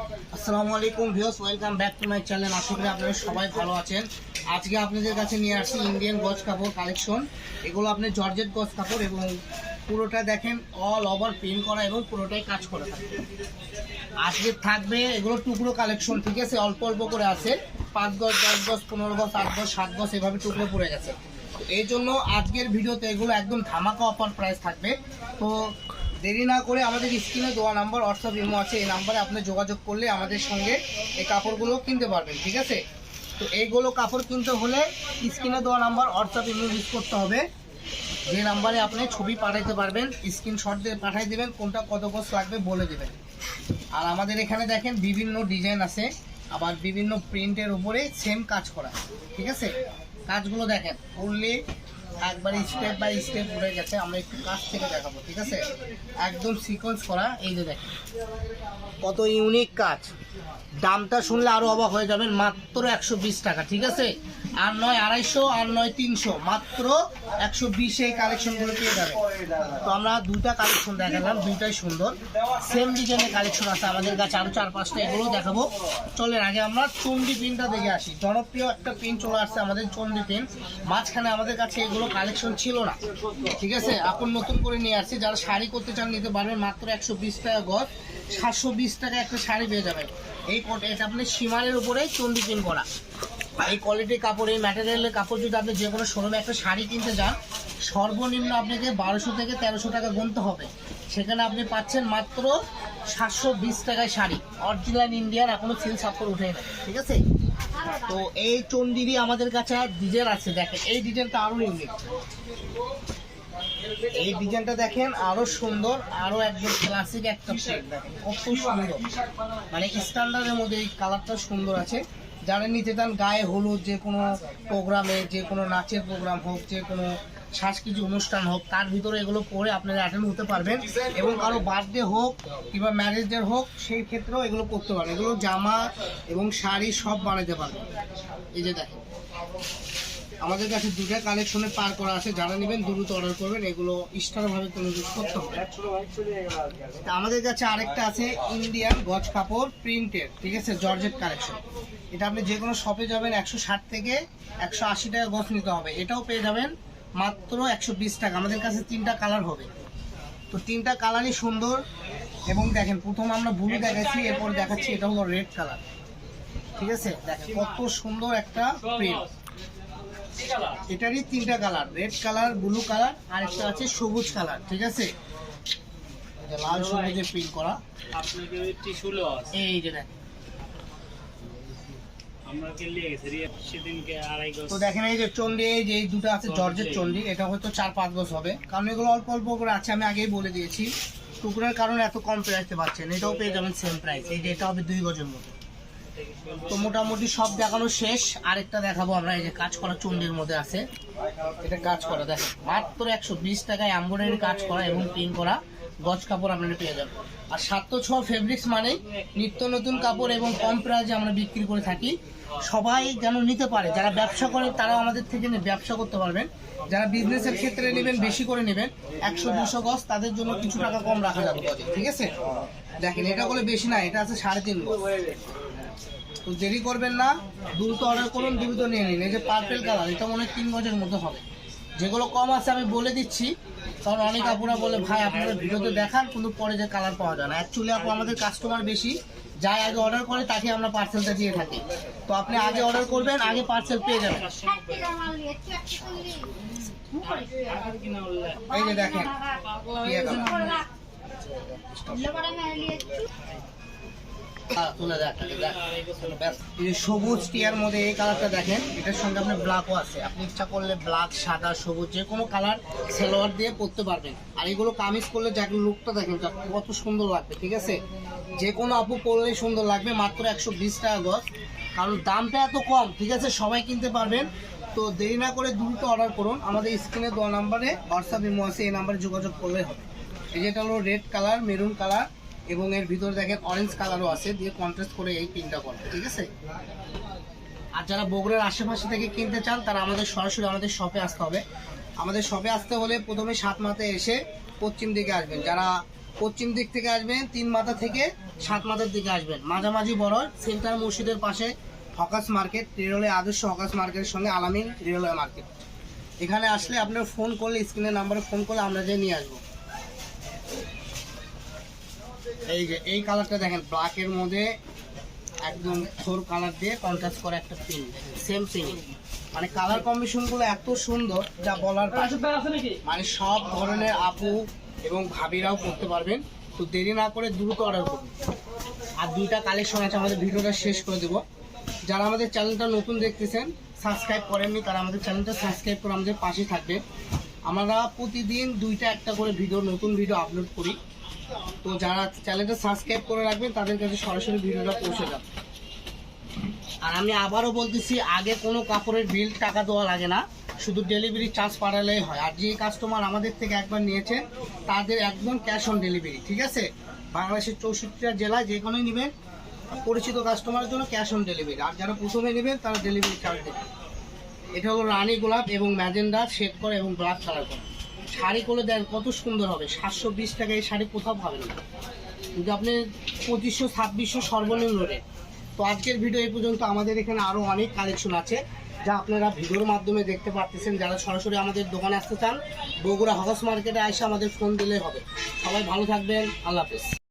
আসসালামু আলাইকুম views welcome back to my channel. আশা করি আপনারা সবাই ভালো আছেন। আজকে আপনাদের কাছে নিয়ে আসছি ইন্ডিয়ান গজ কাপড় কালেকশন এগুলো আপনি জর্জেট গজ কাপড় এবং পুরোটা দেখেন অল ওভার প্রিন্ট করা এবং পুরোটাই কাজ করা থাকবে আজকে থাকবে এগুলো টুকরো কালেকশন ঠিক আছে? অল্প অল্প করে আছে। পাঁচ গজ, দশ গজ, পনেরো গজ, আট গজ, সাত গজ, এভাবে টুকরো পড়ে গেছে। এই জন্য আজকের ভিডিওতে এগুলো একদম ধামাকা অফার প্রাইস থাকবে। তো দেরি না করে আমাদের স্ক্রিনে দেওয়া নাম্বার হোয়াটসঅ্যাপ ইমো আছে, এই নাম্বারে আপনি যোগাযোগ করলে আমাদের সঙ্গে এই কাপড়গুলো কিনতে পারবেন, ঠিক আছে? তো এইগুলো কাপড় কিনতে হলে স্ক্রিনে দেওয়া নাম্বার হোয়াটসঅ্যাপ ইমো ইউজ করতে হবে। যে নাম্বারে আপনি ছবি পাঠাইতে পারবেন, স্ক্রিনশট দিয়ে পাঠিয়ে দেবেন, কোনটা কত কস লাগবে বলে দেবেন। আর আমাদের এখানে দেখেন বিভিন্ন ডিজাইন আছে, আবার বিভিন্ন প্রিন্টের উপরে সেম কাজ করা, ঠিক আছে? কাজগুলো দেখেন ফুললি একবার স্টেপ বাই স্টেপ উঠে গেছে, আমরা একটু কাছ থেকে দেখাবো, ঠিক আছে? একদম সিকোয়েন্স করা, এই যে দেখেন। কত ইউনিক কাজ। দামটা শুনলে আরও অবাক হয়ে যাবেন, মাত্র একশো বিশ টাকা, ঠিক আছে? আর নয় আড়াইশো, আর নয় তিনশো। মাত্র একশো বিশে এই কালেকশনগুলো পেয়ে যাবেন তো আমরা দুইটা কালেকশন দেখালাম, দুইটাই সুন্দর। সেম ডিজাইনের কালেকশন আছে আমাদের কাছে, আরও চার পাঁচটা এগুলো দেখাবো। চলেন আগে আমরা চন্ডি পিনটা দেখে আসি। জনপ্রিয় একটা পিন চলে আসছে আমাদের চন্ডি পিন মাঝখানে আমাদের কাছে এগুলো কালেকশন ছিল না। ঠিক আছে? এখন নতুন করে নিয়ে আসছি। যারা শাড়ি করতে চান নিতে পারবেন, মাত্র একশো বিশ টাকা গজ। সাতশো বিশ টাকা একটা শাড়ি পেয়ে যাবেন। এই এটা আপনি সীমানের উপরে চন্ডি পিন করা। এই কোয়ালিটির কাপড়, এই ম্যাটেরিয়ালের কাপড় যদি আপনি যে কোনো শোরুমে একটা শাড়ি কিনতে যান, সর্বনিম্ন আপনাকে বারোশো থেকে তেরোশো টাকা গুনতে হবে। সেখানে আপনি পাচ্ছেন মাত্র সাতশো বিশ টাকায় শাড়ি। অরিজিনাল ইন্ডিয়ার এখনও সিল সাপোর উঠে না ঠিক আছে? তো এই চন্ডিরই আমাদের কাছে ডিজাইন আছে, দেখেন। এই ডিজাইনটা আরও ইউনিক এই ডিজাইনটা দেখেন, আরও সুন্দর, আরও একদম ক্লাসিক একটা শেড দেখেন। সুন্দর। মানে স্ট্যান্ডার্ডের মধ্যে এই কালারটা সুন্দর আছে। যারা নিতে চান, গায়ে হলুদ যে কোনো প্রোগ্রামে যে কোনো নাচের প্রোগ্রাম হোক, যে কোনো সাংস্কৃতিক অনুষ্ঠান হোক, তার ভিতরে এগুলো পরে আপনারা অ্যাটেন্ড হতে পারবেন। এবং কারও বার্থডে হোক কিংবা ম্যারেজ ডে হোক, সেই ক্ষেত্রেও এগুলো করতে পারেন এগুলো জামা এবং শাড়ি সব বানাতে পারবেন। এই যে দেখেন। আমাদের কাছে দুটা কালেকশনে পার করা আছে। যারা নেবেন দ্রুত অর্ডার করবেন। এগুলো ভাবে কোনো ইউজ করতে হবে আমাদের কাছে আরেকটা আছে ইন্ডিয়ান গজ কাপড় প্রিন্টেড ঠিক আছে? জর্জেট কালেকশন এটা আপনি যে কোনো শপে যাবেন, একশো ষাট থেকে একশো আশি টাকা গজ নিতে হবে। এটাও পেয়ে যাবেন মাত্র একশো বিশ টাকা। আমাদের কাছে তিনটা কালার হবে। তো তিনটা কালারই সুন্দর। এবং দেখেন, প্রথম আমরা ব্লু দেখাচ্ছি এরপর দেখাচ্ছি, এটা হলো রেড কালার ঠিক আছে? দেখেন, কত সুন্দর একটা প্রিন্ট এটারই তিনটা colour red colour blue colour আর একটা আছে সবুজ কালার ঠিক আছে? লাল সবুজে প্রিন্ট করা। আপনাকে এই যে দেখেন। তো এই যে চন্ডি এই যে দুটো আছে জর্জের চন্ডি এটা হয়তো চার পাঁচ গজ হবে। কারণ এগুলো অল্প অল্প করে আছে আমি আগেই বলে দিয়েছি। টুকরার কারণে এত কম প্রাইসে পাচ্ছেন। এটাও পেয়ে যাবেন সেম প্রাইস এই যে এটা হবে দুই গজের মতো তো মোটামুটি সব দেখানো শেষ। আরেকটা দেখাবো আমরা, এই যে কাজ করা চন্ডির মধ্যে আছে। এটা কাজ করা দেখেন মাত্র একশো বিশ টাকায় এম্ব্রয়ডারি কাজ করা এবং প্রিন্ট করা, গজ কাপড় আপনারা পেয়ে যাবেন। আর সাত তো ছ ফেব্রিক্স মানে নিত্য নতুন কাপড় এবং কম প্রাইসে আমরা বিক্রি করে থাকি। সবাই যেন নিতে পারে, যারা ব্যবসা করে তারাও আমাদের থেকে ব্যবসা করতে পারবেন। যারা বিজনেসের ক্ষেত্রে নেবেন, বেশি করে নেবেন, একশো দুশো গজ, তাদের জন্য কিছু টাকা কম রাখা যাবে ঠিক আছে? দেখেন, এটা বলে বেশি না, এটা আছে সাড়ে তিন গজ। তো দেরি করবেন না, দ্রুত অর্ডার করুন, দ্রুত নিয়ে নিন। এই যে পার্পেল কালার এটা মনে হয় তিন গজের মতো হবে। যেগুলো কম আছে আমি বলে দিচ্ছি, কারণ অনেক আপুরা বলে, ভাই, আপনারা ভিডিওতে দেখান, কিন্তু পরে যে কালার পাওয়া যায় না। অ্যাকচুয়ালি আপু, আমাদের কাস্টমার বেশি, যাই আগে অর্ডার করে, তাকে আমরা পার্সেলটা দিয়ে থাকি। তো আপনি আগে অর্ডার করবেন, আগে পার্সেল পেয়ে যাবেন। এই যে দেখেন এই সবুজ টিয়ার মধ্যে এই কালারটা দেখেন, এটার সঙ্গে আপনার ব্ল্যাকও আছে। আপনি ইচ্ছা করলে ব্ল্যাক সাদা, সবুজ, যে কোনো কালার সেলোয়ার দিয়ে পরতে পারবেন। আর এগুলো কামিজ করলে যাকে লুকটা দেখেন কত সুন্দর লাগবে, ঠিক আছে? যে কোনো আপু পরলেই সুন্দর লাগবে, মাত্র একশো বিশ টাকা গজ। কারণ দামটা এত কম, ঠিক আছে? সবাই কিনতে পারবেন। তো দেরি না করে দ্রুত অর্ডার করুন। আমাদের স্ক্রিনে দেওয়া নাম্বারে হোয়াটসঅ্যাপ ইমো আছে এই নাম্বারে যোগাযোগ করলে হবে। এই যেটা হলো রেড কালার মেরুন কালার এবং এর ভিতরে দেখেন অরেঞ্জ কালারও আছে, দিয়ে কন্ট্রাস্ট করে এই পিনটা করে ঠিক আছে? আর যারা বগুড়ার আশেপাশে থেকে কিনতে চান, তারা আমাদের সরাসরি আমাদের শপে আসতে হবে। আমাদের শপে আসতে হলে প্রথমে সাত মাথে এসে পশ্চিম দিকে আসবেন। যারা পশ্চিম দিক থেকে আসবেন, তিন মাথা থেকে সাত মাথার দিকে আসবেন। মাঝামাঝি বড় সেন্টার মসজিদের পাশে হকাস মার্কেট, রেলওয়ে আদর্শ হকাস মার্কেটের সঙ্গে আলামিন রেলওয়ে মার্কেট। এখানে আসলে আপনার ফোন করলে স্ক্রিনের নাম্বারে ফোন করলে আমরা যে নিয়ে আসব। এই যে এই কালারটা দেখেন ব্ল্যাকের মধ্যে একদম থোর কালার দিয়ে কন্ট্রাস্ট করে একটা পিন সেম পিন মানে কালার কম্বিনেশনগুলো এত সুন্দর যা বলার মানে সব ধরনের আপু এবং ভাবিরাও করতে পারবেন। তো দেরি না করে দ্রুত অর্ডার করুন। আর দুইটা কালেকশন আছে আমাদের ভিডিওটা শেষ করে দেবো। যারা আমাদের চ্যানেলটা নতুন দেখতেছেন সাবস্ক্রাইব করেননি তারা আমাদের চ্যানেলটা সাবস্ক্রাইব করে আমাদের পাশে থাকবে আমরা প্রতিদিন দুইটা একটা করে ভিডিও নতুন ভিডিও আপলোড করি। তো যারা চ্যানেলটা সাবস্ক্রাইব করে রাখবেন, তাদের কাছে সরাসরি ভিডিওটা পৌঁছে যাবে। আর আমি আবারও বলতেছি, আগে কোনো কাপড়ের বিল টাকা দেওয়া লাগে না। শুধু ডেলিভারি চার্জ পাঠালেই হয়। আর যে কাস্টমার আমাদের থেকে একবার নিয়েছেন, তাদের একদম ক্যাশ অন ডেলিভারি ঠিক আছে? বাংলাদেশের চৌষট্টিটা জেলায় যে কোনোই নেবেন, পরিচিত কাস্টমারের জন্য ক্যাশ অন ডেলিভারি আর যারা প্রথমে নেবেন, তারা ডেলিভারি চার্জ দেবেন। এটা হলো রানী গোলাপ এবং ম্যাজেন্ডা, শেড করে এবং ব্ল্যাক কালার করে। শাড়ি করে দেন, কত সুন্দর হবে। সাতশো বিশ টাকা এই শাড়ি কোথাও পাবেন না। কিন্তু আপনি পঁচিশশো, ছাব্বিশশো সর্বনিম্ন রেট। তো আজকের ভিডিও এই পর্যন্ত আমাদের এখানে আরও অনেক কালেকশন আছে, যা আপনারা ভিডিওর মাধ্যমে দেখতে পারতেছেন। যারা সরাসরি আমাদের দোকানে আসতে চান, বগুড়া হকাস মার্কেটে এসে আমাদের ফোন দিলে হবে। সবাই ভালো থাকবেন। আল্লাহ হাফেজ।